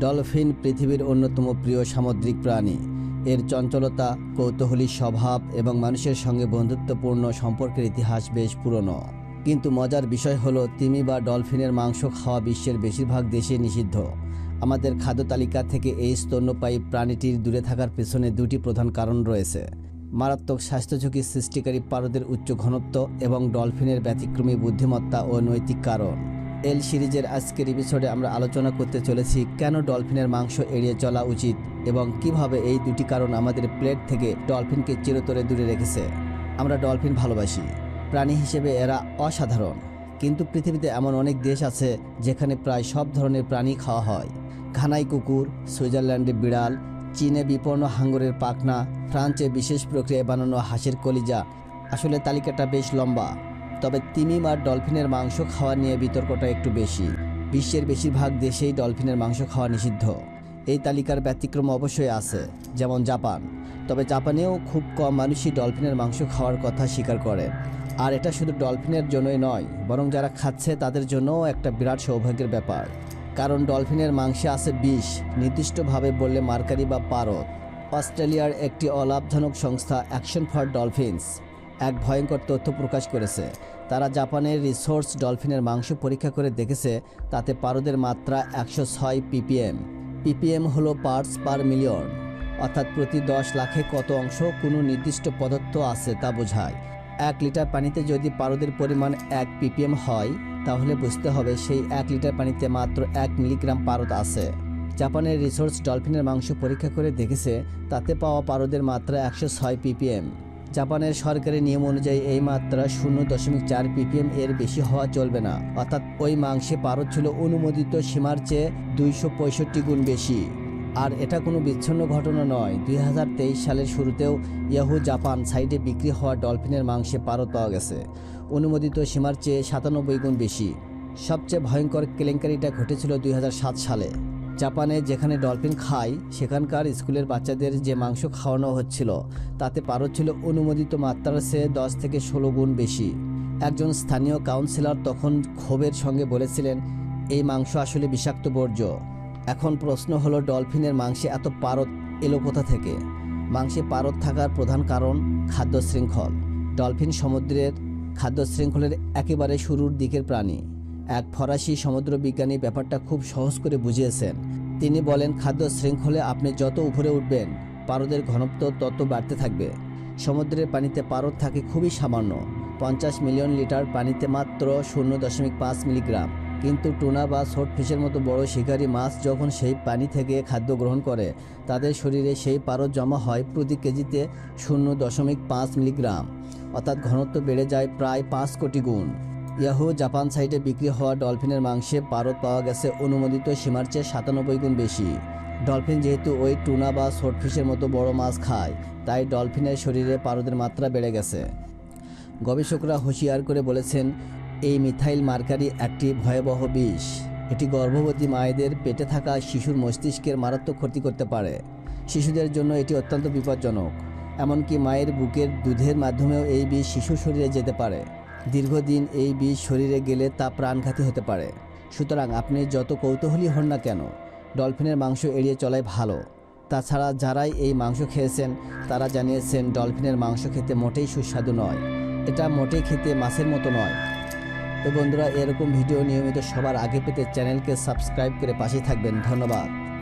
Dolphin পৃথিবীর অন্যতম প্রিয় সামুদ্রিক প্রাণী। এর চঞ্চলতা, কৌতূহলী স্বভাব এবং মানুষের সঙ্গে বন্ধুত্বপূর্ণ সম্পর্কের ইতিহাস বেশ পুরনো। কিন্তু মজার বিষয় হলো, তিমি বা ডলফিনের মাংস খাওয়া বিশ্বের বেশিরভাগ দেশে নিষিদ্ধ। আমাদের খাদ্য তালিকা থেকে এই স্তন্যপায়ী প্রাণীটির দূরে থাকার পেছনে দুটি প্রধান কারণ রয়েছে। মারাত্মক স্বাস্থ্য ঝুঁকি সৃষ্টিকারী পারদের উচ্চ ঘনত্ব এবং ডলফিনের ব্যতিক্রমী বুদ্ধিমত্তা ও নৈতিক কারণ। এল সিরিজের আজকের এপিসোডে আমরা আলোচনা করতে চলেছি কেন ডলফিনের মাংস এড়িয়ে চলা উচিত এবং কীভাবে এই দুটি কারণ আমাদের প্লেট থেকে ডলফিনকে চিরতরে দূরে রেখেছে। আমরা ডলফিন ভালোবাসি, প্রাণী হিসেবে এরা অসাধারণ। কিন্তু পৃথিবীতে এমন অনেক দেশ আছে যেখানে প্রায় সব ধরনের প্রাণী খাওয়া হয়। ঘানাই কুকুর, সুইজারল্যান্ডে বিড়াল, চীনে বিপন্ন হাঙ্গরের পাখনা, ফ্রান্সে বিশেষ প্রক্রিয়ায় বানানো হাঁসের কলিজা। আসলে তালিকাটা বেশ লম্বা। তবে তিমি আর ডলফিনের মাংস খাওয়া নিয়ে বিতর্কটা একটু বেশি। বিশ্বের বেশিরভাগ দেশেই ডলফিনের মাংস খাওয়া নিষিদ্ধ। এই তালিকার ব্যতিক্রম অবশ্যই আছে, যেমন জাপান। তবে জাপানেও খুব কম মানুষই ডলফিনের মাংস খাওয়ার কথা স্বীকার করে। আর এটা শুধু ডলফিনের জন্যই নয়, বরং যারা খাচ্ছে তাদের জন্যও একটা বিরাট সৌভাগ্যের ব্যাপার। কারণ ডলফিনের মাংসে আছে বিষ, নির্দিষ্টভাবে বললে মার্কারি বা পারদ। অস্ট্রেলিয়ার একটি অলাভজনক সংস্থা অ্যাকশন ফর ডলফিনস এক ভয়ঙ্কর তথ্য প্রকাশ করেছে। তারা জাপানের রিসোর্স ডলফিনের মাংস পরীক্ষা করে দেখেছে, তাতে পারদের মাত্রা একশো ছয় পিপিএম। পিপিএম হলো পার্টস পার মিলিয়ন। অর্থাৎ প্রতি দশ লাখে কত অংশ কোনো নির্দিষ্ট পদার্থ আছে তা বোঝায়। এক লিটার পানিতে যদি পারদের পরিমাণ এক পিপিএম হয়, তাহলে বুঝতে হবে সেই এক লিটার পানিতে মাত্র এক মিলিগ্রাম পারদ আছে। জাপানের রিসোর্স ডলফিনের মাংস পরীক্ষা করে দেখেছে, তাতে পাওয়া পারদের মাত্রা একশো ছয় পিপিএম। জাপানের সরকারি নিয়ম অনুযায়ী এই মাত্রা শূন্য দশমিক চার পিপিএম এর বেশি হওয়া চলবে না। অর্থাৎ ওই মাংসে পারদ ছিল অনুমোদিত সীমার চেয়ে দুইশো পঁয়ষট্টি গুণ বেশি। আর এটা কোনো বিচ্ছিন্ন ঘটনা নয়। দুই সালের শুরুতেও ইয়াহু জাপান সাইডে বিক্রি হওয়া ডলফিনের মাংসে পারদ পাওয়া গেছে। অনুমোদিত সীমার চেয়ে সাতানব্বই গুণ বেশি। সবচেয়ে ভয়ঙ্কর কেলেঙ্কারিটা ঘটেছিল দুই হাজার সাত সালে। জাপানে যেখানে ডলফিন খায়, সেখানকার স্কুলের বাচ্চাদের যে মাংস খাওয়ানো হচ্ছিল, তাতে পারদ ছিল অনুমোদিত মাত্রার চেয়ে দশ থেকে ষোলো গুণ বেশি। একজন স্থানীয় কাউন্সিলর তখন ক্ষোভের সঙ্গে বলেছিলেন, এই মাংস আসলে বিষাক্ত বর্জ্য। এখন প্রশ্ন হলো, ডলফিনের মাংসে এত পারদ এলো কোথা থেকে? মাংসে পারদ থাকার প্রধান কারণ খাদ্য শৃঙ্খল ডলফিন সমুদ্রের খাদ্য শৃঙ্খলের একেবারে শুরুর দিকের প্রাণী। এক ফরাসি সমুদ্র বিজ্ঞানী ব্যাপারটা খুব সহজ করে বুঝিয়েছেন। তিনি বলেন, খাদ্য শৃঙ্খলে আপনি যত উপরে উঠবেন, পারদের ঘনত্ব তত বাড়তে থাকবে। সমুদ্রের পানিতে পারদ থাকে খুবই সামান্য, পঞ্চাশ মিলিয়ন লিটার পানিতে মাত্র শূন্য দশমিক পাঁচ মিলিগ্রাম। কিন্তু টুনা বা ছোট ফিশের মতো বড় শিকারী মাছ যখন সেই পানি থেকে খাদ্য গ্রহণ করে, তাদের শরীরে সেই পারদ জমা হয় প্রতি কেজিতে শূন্য দশমিক পাঁচ মিলিগ্রাম, অর্থাৎ ঘনত্ব বেড়ে যায় প্রায় পাঁচ কোটি গুণ। ইয়াহু জাপান সাইটে বিক্রি হওয়া ডলফিনের মাংসে পারদ পাওয়া গেছে অনুমোদিত সীমার চেয়ে সাতানব্বই গুণ বেশি। ডলফিন যেহেতু ওই টুনা বা ফিশের মতো বড় মাছ খায়, তাই ডলফিনের শরীরে পারদের মাত্রা বেড়ে গেছে। গবেষকরা হুঁশিয়ার করে বলেছেন, এই মিথাইল মার্কারি একটি ভয়াবহ বিষ। এটি গর্ভবতী মায়েদের পেটে থাকা শিশুর মস্তিষ্কের মারাত্মক ক্ষতি করতে পারে। শিশুদের জন্য এটি অত্যন্ত বিপজ্জনক। এমনকি মায়ের বুকের দুধের মাধ্যমেও এই বিষ শিশুর শরীরে যেতে পারে। দীর্ঘদিন এই বিষ শরীরে গেলে তা প্রাণঘাতী হতে পারে। সুতরাং আপনি যত কৌতূহলী হন না কেন, ডলফিনের মাংস এড়িয়ে চলাই ভালো। তাছাড়া যারাই এই মাংস খেয়েছেন, তারা জানিয়েছেন ডলফিনের মাংস খেতে মোটেই সুস্বাদু নয়। এটা মোটেই খেতে মাছের মতো নয়। তো বন্ধুরা, এরকম ভিডিও নিয়মিত সবার আগে পেতে চ্যানেলকে সাবস্ক্রাইব করে পাশে থাকবেন। ধন্যবাদ।